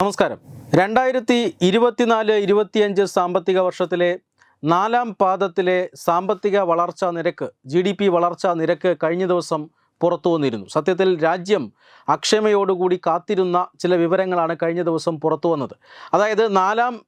നമസ്കാരം. രണ്ടായിരത്തി ഇരുപത്തിനാല് ഇരുപത്തിയഞ്ച് സാമ്പത്തിക വർഷത്തിലെ നാലാം പാദത്തിലെ സാമ്പത്തിക വളർച്ചാ നിരക്ക് ജി ഡി പി വളർച്ചാ നിരക്ക് കഴിഞ്ഞ ദിവസം പുറത്തു വന്നിരുന്നു. സത്യത്തിൽ രാജ്യം അക്ഷമയോടുകൂടി കാത്തിരുന്ന ചില വിവരങ്ങളാണ് കഴിഞ്ഞ ദിവസം പുറത്തു വന്നത്. അതായത് നാലാം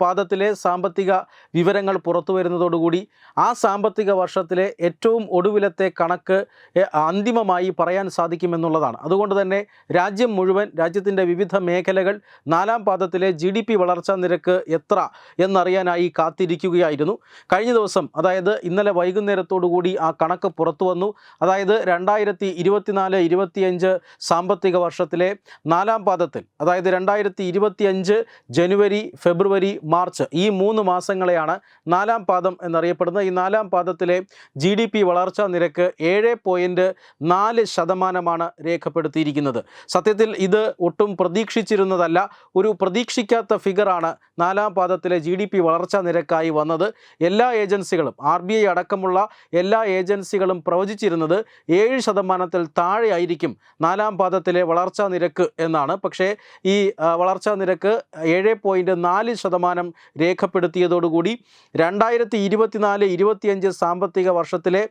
പാദത്തിലെ സാമ്പത്തിക വിവരങ്ങൾ പുറത്തു വരുന്നതോടുകൂടി ആ സാമ്പത്തിക വർഷത്തിലെ ഏറ്റവും ഒടുവിലത്തെ കണക്ക് അന്തിമമായി പറയാൻ സാധിക്കുമെന്നുള്ളതാണ്. അതുകൊണ്ട് തന്നെ രാജ്യം മുഴുവൻ രാജ്യത്തിന്റെ വിവിധ മേഖലകൾ നാലാം പാദത്തിലെ ജി ഡി പി വളർച്ചാ നിരക്ക് എത്ര എന്നറിയാനായി കാത്തിരിക്കുകയായിരുന്നു. കഴിഞ്ഞ ദിവസം അതായത് ഇന്നലെ വൈകുന്നേരത്തോടുകൂടി ആ കണക്ക് പുറത്തു വന്നു. അതായത് രണ്ടായിരത്തി ഇരുപത്തിനാല് ഇരുപത്തിയഞ്ച് സാമ്പത്തിക വർഷത്തിലെ നാലാം പാദത്തിൽ അതായത് രണ്ടായിരത്തി ഇരുപത്തിയഞ്ച് ജനുവരി ഫെബ്രുവരി മാർച്ച് ഈ മൂന്ന് മാസങ്ങളെയാണ് നാലാം പാദം എന്നറിയപ്പെടുന്നത്. ഈ നാലാം പാദത്തിലെ ജി ഡി പി വളർച്ചാ നിരക്ക് ഏഴ് പോയിന്റ് നാല് ശതമാനമാണ് രേഖപ്പെടുത്തിയിരിക്കുന്നത്. സത്യത്തിൽ ഇത് ഒട്ടും പ്രതീക്ഷിച്ചിരുന്നതല്ല ഒരു പ്രതീക്ഷിക്കാത്ത ഫിഗറാണ് നാലാം പാദത്തിലെ ജി ഡി പി വളർച്ചാ നിരക്കായി വന്നത്. എല്ലാ ഏജൻസികളും ആർ ബി ഐ അടക്കമുള്ള എല്ലാ ഏജൻസികളും പ്രവചിച്ചിരുന്നത് ഏഴ് ശതമാനത്തിൽ താഴെയായിരിക്കും നാലാം പാദത്തിലെ വളർച്ചാ നിരക്ക് എന്നാണ്. പക്ഷേ ഈ വളർച്ചാ നിരക്ക് ഏഴ് പോയിന്റ് നാല് ശതമാനം രേഖപ്പെടുത്തിയതോടുകൂടി രണ്ടായിരത്തി ഇരുപത്തിനാല് ഇരുപത്തിയഞ്ച് സാമ്പത്തിക വർഷത്തിലെ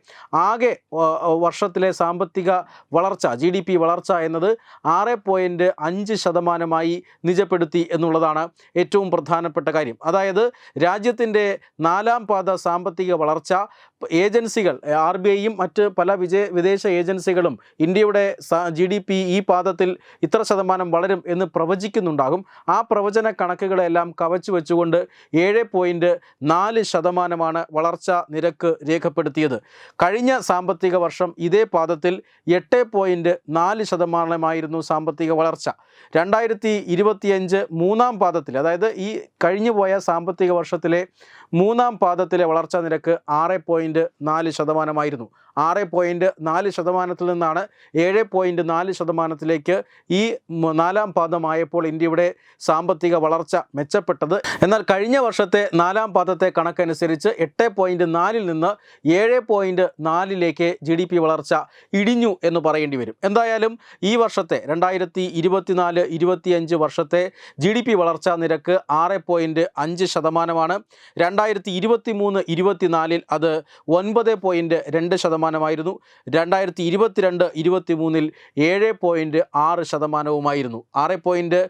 ആകെ വർഷത്തിലെ സാമ്പത്തിക വളർച്ച ജി ഡി പി വളർച്ച എന്നത് ആറ് പോയിന്റ് അഞ്ച് ശതമാനമായി നിജപ്പെടുത്തി എന്നുള്ളതാണ് ഏറ്റവും പ്രധാനപ്പെട്ട കാര്യം. അതായത് രാജ്യത്തിന്റെ നാലാം പാദ സാമ്പത്തിക വളർച്ച ഏജൻസികൾ ആർ ബി ഐയും മറ്റ് പല വിജയ വിദേശ ഏജൻസികളും ഇന്ത്യയുടെ ജി ഡി പി ഈ പാദത്തിൽ ഇത്ര ശതമാനം വളരും എന്ന് പ്രവചിക്കുന്നുണ്ടാകും. ആ പ്രവചന കണക്കുകളെല്ലാം കവച്ചു വെച്ചുകൊണ്ട് ഏഴ് പോയിന്റ് നാല് ശതമാനമാണ് വളർച്ച നിരക്ക് രേഖപ്പെടുത്തിയത്. കഴിഞ്ഞ സാമ്പത്തിക വർഷം ഇതേ പാദത്തിൽ എട്ട് പോയിന്റ് നാല് ശതമാനമായിരുന്നു സാമ്പത്തിക വളർച്ച. രണ്ടായിരത്തി ഇരുപത്തിയഞ്ച് മൂന്നാം പാദത്തിൽ അതായത് ഈ കഴിഞ്ഞുപോയ സാമ്പത്തിക വർഷത്തിലെ മൂന്നാം പാദത്തിലെ വളർച്ചാ നിരക്ക് ആറ് പോയിന്റ് നാല് ശതമാനമായിരുന്നു. ആറ് പോയിന്റ് നാല് ശതമാനത്തിൽ നിന്നാണ് ഏഴ് പോയിന്റ് നാല് ശതമാനത്തിലേക്ക് ഈ നാലാം പാദമായപ്പോൾ ഇന്ത്യയുടെ സാമ്പത്തിക വളർച്ച മെച്ചപ്പെട്ടത്. എന്നാൽ കഴിഞ്ഞ വർഷത്തെ നാലാം പാദത്തെ കണക്കനുസരിച്ച് എട്ട് പോയിന്റ് നാലിൽ നിന്ന് ഏഴ് പോയിന്റ് നാലിലേക്ക് ജി ഡി പി വളർച്ച ഇടിഞ്ഞു എന്ന് പറയേണ്ടി വരും. എന്തായാലും ഈ വർഷത്തെ രണ്ടായിരത്തി ഇരുപത്തിനാല് ഇരുപത്തിയഞ്ച് വർഷത്തെ ജി ഡി പി വളർച്ചാ നിരക്ക് ആറ് പോയിന്റ് അഞ്ച് ശതമാനമാണ്. രണ്ടായിരത്തി ഇരുപത്തി മൂന്ന് ഇരുപത്തിനാലിൽ അത് ഒൻപത് പോയിന്റ് രണ്ട് ശതമാനമായിരുന്നു. രണ്ടായിരത്തി ഇരുപത്തിരണ്ട് ഇരുപത്തി മൂന്നിൽ ഏഴ് പോയിന്റ് ആറ് ശതമാനവുമായിരുന്നു. ആറ് പോയിന്റ്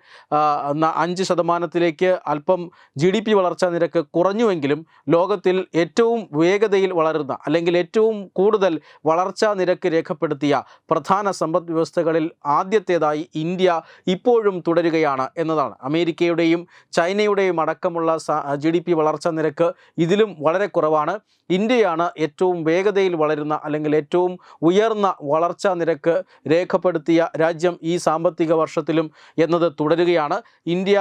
അഞ്ച് ശതമാനത്തിലേക്ക് അല്പം ജി ഡി പി വളർച്ചാ നിരക്ക് കുറഞ്ഞുവെങ്കിലും ലോകത്തിൽ ഏറ്റവും വേഗതയിൽ വളരുന്ന അല്ലെങ്കിൽ ഏറ്റവും കൂടുതൽ വളർച്ചാ നിരക്ക് രേഖപ്പെടുത്തിയ പ്രധാന സമ്പദ് വ്യവസ്ഥകളിൽ ആദ്യത്തേതായി ഇന്ത്യ ഇപ്പോഴും തുടരുകയാണ് എന്നതാണ്. അമേരിക്കയുടെയും ചൈനയുടെയും അടക്കമുള്ള ജി ഡി പി വളർച്ചാ നിരക്ക് ഇതിലും വളരെ കുറവാണ്. ഇന്ത്യയാണ് ഏറ്റവും വേഗതയിൽ വളരുന്ന അല്ലെങ്കിൽ ഏറ്റവും ഉയർന്ന വളർച്ചാ നിരക്ക് രേഖപ്പെടുത്തിയ രാജ്യം ഈ സാമ്പത്തിക വർഷത്തിലും എന്നത് തുടരുകയാണ്. ഇന്ത്യ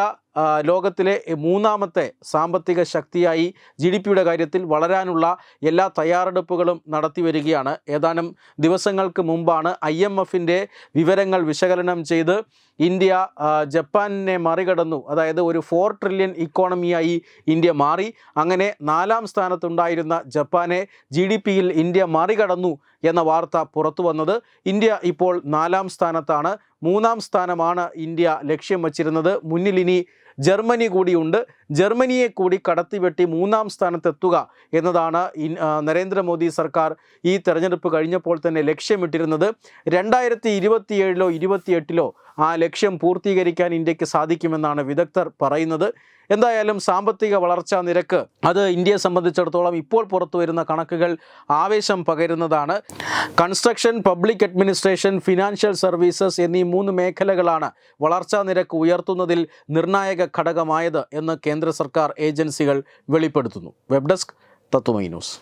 ലോകത്തിലെ മൂന്നാമത്തെ സാമ്പത്തിക ശക്തിയായി ജി ഡി പിയുടെ കാര്യത്തിൽ വളരാനുള്ള എല്ലാ തയ്യാറെടുപ്പുകളും നടത്തി വരികയാണ്. ഏതാനും ദിവസങ്ങൾക്ക് മുമ്പാണ് ഐ എം എഫിന്റെ വിവരങ്ങൾ വിശകലനം ചെയ്ത് ഇന്ത്യ ജപ്പാനിനെ മറികടന്നു. അതായത് ഒരു ഫോർ ട്രില്യൺ ഇക്കോണമിയായി ഇന്ത്യ മാറി. അങ്ങനെ നാലാം സ്ഥാനത്തുണ്ടായിരുന്ന ജപ്പാനെ ജി ഡി പിയിൽ ഇന്ത്യ മറികടന്നു എന്ന വാർത്ത പുറത്തു വന്നത് ഇന്ത്യ ഇപ്പോൾ നാലാം സ്ഥാനത്താണ്. മൂന്നാം സ്ഥാനമാണ് ഇന്ത്യ ലക്ഷ്യം വച്ചിരുന്നത്. മുന്നിലിനി ജർമ്മനി കൂടിയുണ്ട്. ജർമ്മനിയെ കൂടി കടത്തിവെട്ടി മൂന്നാം സ്ഥാനത്തെത്തുക എന്നതാണ് നരേന്ദ്രമോദി സർക്കാർ ഈ തെരഞ്ഞെടുപ്പ് കഴിഞ്ഞപ്പോൾ തന്നെ ലക്ഷ്യമിട്ടിരുന്നത്. രണ്ടായിരത്തി ഇരുപത്തിയേഴിലോ ഇരുപത്തിയെട്ടിലോ ആ ലക്ഷ്യം പൂർത്തീകരിക്കാൻ ഇന്ത്യയ്ക്ക് സാധിക്കുമെന്നാണ് വിദഗ്ധർ പറയുന്നത്. എന്തായാലും സാമ്പത്തിക വളർച്ചാ നിരക്ക് അത് ഇന്ത്യയെ സംബന്ധിച്ചിടത്തോളം ഇപ്പോൾ പുറത്തു വരുന്ന കണക്കുകൾ ആവേശം പകരുന്നതാണ്. Construction public administration financial services എന്നീ മൂന്ന് മേഖലകളാണ് വളർച്ചാ നിരക്ക് ഉയർത്തുന്നതിൽ നിർണായക ഘടകമായത് എന്ന് കേന്ദ്ര സർക്കാർ ഏജൻസികൾ വെളിപ്പെടുത്തുന്നു. Web desk Tatwamayi news.